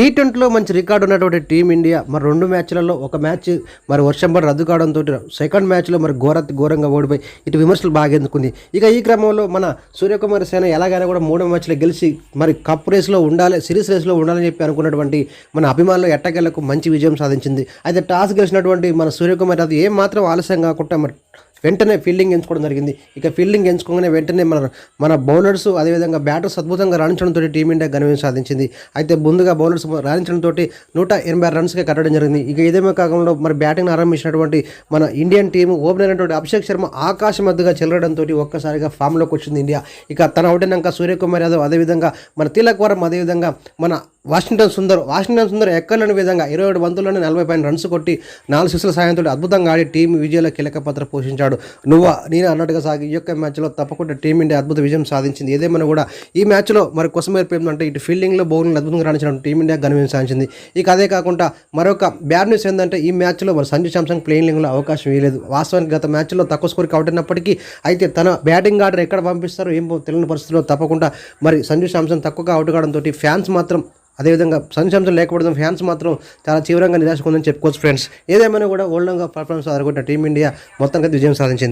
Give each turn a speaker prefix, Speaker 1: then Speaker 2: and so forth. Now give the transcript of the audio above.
Speaker 1: Tea ట్వంటీలో మంచి record ఉన్నటువంటి టీమిండియా మరి రెండు మ్యాచ్లలో ఒక మ్యాచ్ మరి వర్షం పడి రద్దు కావడంతో సెకండ్ మ్యాచ్లో మరి ఘోర ఘోరంగా ఓడిపోయి ఇటు విమర్శలు బాగా ఎందుకుంది. ఇక ఈ క్రమంలో మన సూర్యకుమార్ సేన ఎలాగైనా కూడా మూడో మ్యాచ్లో గెలిచి మరి కప్ రేస్లో ఉండాలి సిరీస్ రేస్లో ఉండాలని చెప్పి అనుకున్నటువంటి మన అభిమానులు ఎట్టకేలకు మంచి విజయం సాధించింది. అయితే టాస్ గెలిచినటువంటి మన సూర్యకుమార్ అది ఏం మాత్రం ఆలస్యం కాకుండా మరి వెంటనే ఫీల్డింగ్ ఎంచుకోవడం జరిగింది. ఇక ఫీల్డింగ్ ఎంచుకోగానే వెంటనే మన మన బౌలర్స్ అదేవిధంగా బ్యాటర్స్ అద్భుతంగా రాణించడంతో టీమిండియా ఘనవిజయం సాధించింది. అయితే ముందుగా బౌలర్స్ రాణించడంతో నూట ఎనభై ఆరు రన్స్కే కట్టడం జరిగింది. ఇక ఇదేమే కాకుండా మరి బ్యాటింగ్ ఆరంభించినటువంటి మన ఇండియన్ టీం ఓపెనర్ అయినటువంటి అభిషేక్ శర్మ ఆకాశం మధ్యగా చెలరడంతో ఒక్కసారిగా ఫామ్లోకి వచ్చింది ఇండియా. ఇక తన అవుట్ సూర్యకుమార్ యాదవ్ అదేవిధంగా మన తిలక్ వరం అదేవిధంగా మన వాషింగ్టన్ సుందర్ వాషింగ్టన్ సుందర్ ఎక్కలేని విధంగా ఇరవై ఏడు బంతుల్లోనే నలభై పైన రన్స్ కొట్టి నాలుగు సిక్స్ల సాయంతో అద్భుతంగా ఆడి టీం విజయంలో కీలక పాత్ర పోషించాడు. నువ్వు నేను అన్నట్టుగా సాగి ఈ యొక్క మ్యాచ్లో తప్పకుండా టీమిండియా అద్భుత విజయం సాధించింది. ఏదేమైనా కూడా ఈ మ్యాచ్లో మరి కొసమేర్పు ఏర్పడిందంటే ఇటు ఫీల్డింగ్లో బౌలింగ్ అద్భుతంగా రాణించడం టీమిండియా ఘన సాధించింది. ఇక అదే కాకుండా మరొక బ్యాడ్ న్యూస్ ఏంటంటే ఈ మ్యాచ్లో మరి సంజు శాంసంగ్ ప్లేయింగ్లో అవకాశం ఇవ్వలేదు. వాస్తవానికి గత మ్యాచ్లో తక్కువ స్కోర్కి అవుట్ అయినప్పటికీ అయితే తన బ్యాటింగ్ ఆర్డర్ ఎక్కడ పంపిస్తారో ఏం తెలియని పరిస్థితుల్లో తప్పకుండా మరి సంజు శాంసంగ్ తక్కువగా అవుట్ కావడంతో ఫ్యాన్స్ మాత్రం అదేవిధంగా సంశంసం లేకపోవడం ఫ్యాన్స్ మాత్రం చాలా తీవ్రంగా నిరాశకుందని చెప్పుకోవచ్చు ఫ్రెండ్స్. ఏదేమైనా కూడా ఓల్డంగా పర్ఫార్మెన్స్ అరగొట్టిన టీమిండియా మొత్తంగా విజయం సాధించింది.